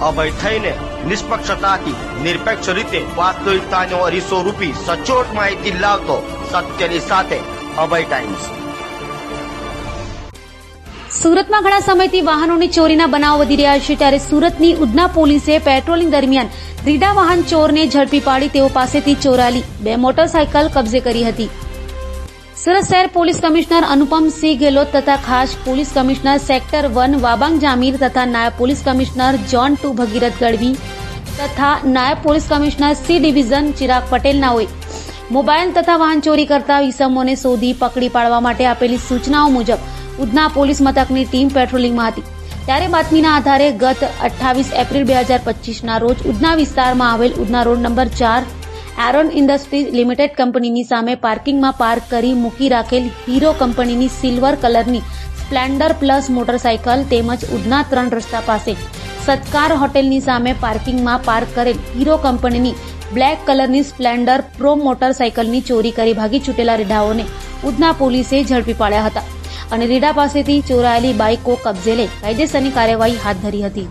અભય થઈને નિષ્પક્ષતાથી નિરપેક્ષ રીતે વાસ્તવિકતાનો અરીસો રૂપી સચોટ માહિતી લાવતો સત્યની સાથે અભય ટાઈમ્સ. સુરતમાં ઘણા સમયથી વાહનોની ચોરીના બનાવ વધી રહ્યા છે, ત્યારે સુરતની ઉધના પોલીસે પેટ્રોલિંગ દરમિયાન રીડા વાહન ચોરને ઝડપી પાડી તેઓ પાસેથી ચોરાલી. બે મોટરસાયકલ કબજે કરી હતી. સુરત શહેર પોલીસ કમિશનર અનુપમસિંહ ગેહલોત તથા ખાસ police commissioner sector one Wabang Jamir તથા નાયબ police commissioner zone two Bhagirath Gadhvi તથા નાયબ police commissioner C division Chirag પટેલના હોય. મોબાઈલ તથા વાહન ચોરી કરતા ઇસમોને શોધી પકડી પાડવા માટે આપેલી સૂચનાઓ મુજબ ઉધના પોલીસ મથકની ટીમ પેટ્રોલિંગમાં હતી. ત્યારે બાતમીના આધારે ગત અઠ્ઠાવીસ એપ્રિલ બે હજાર પચીસના રોજ ઉધના વિસ્તારમાં આવેલ ઉધના રોડ નંબર ચાર એરોન ઇન્ડસ્ટ્રીઝ લિમિટેડ કંપનીની સામે પાર્કિંગમાં પાર્ક કરી મૂકી રાખેલ હીરો કંપનીની સિલ્વર કલરની સ્પ્લેન્ડર પ્લસ મોટરસાયકલ તેમજ ઉધના ત્રણ રસ્તા પાસે સત્કાર હોટેલની સામે પાર્કિંગમાં પાર્ક કરેલ હીરો કંપનીની બ્લેક કલરની સ્પ્લેન્ડર પ્રો મોટરસાયકલની ચોરી કરી ભાગી છૂટેલા રીઢાઓને ઉધના પોલીસે ઝડપી પાડ્યા હતા. અને રીડા પાસેથી ચોરાયેલી બાઇકો કબજે લઈ કાયદેસરની કાર્યવાહી હાથ ધરી હતી.